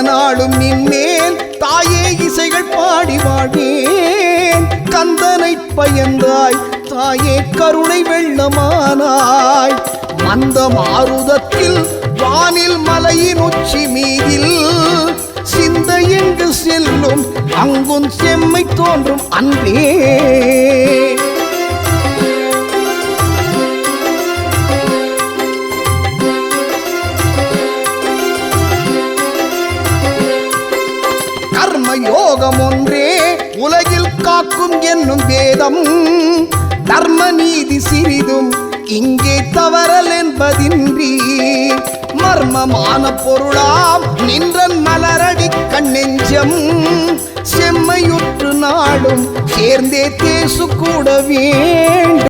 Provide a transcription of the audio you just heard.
நாளும் நின்மேல் தாயே இசைகள் பாடி வாழ்வேன். கந்தனை பயந்தாய். தாயே கருணை வெள்ளமானாய். அந்த மாருதத்தில் வானில் மலையின் உச்சி மீதில் சிந்தை எங்கு செல்லும்? அங்கும் செம்மை தோன்றும் அன்பே கர்ம யோகம் ஒன்றே உலகில் காக்கும் என்னும் வேதம். தர்ம நீதி சிறிதும் இங்கே தவறல் என்பதின்றி. மர்மமான பொருளாம் நின்றன் மலரடி கண்ணெஞ்சம். செம்மையுற்று நாடும் சேர்ந்தே தேசு கூட வேண்டும்.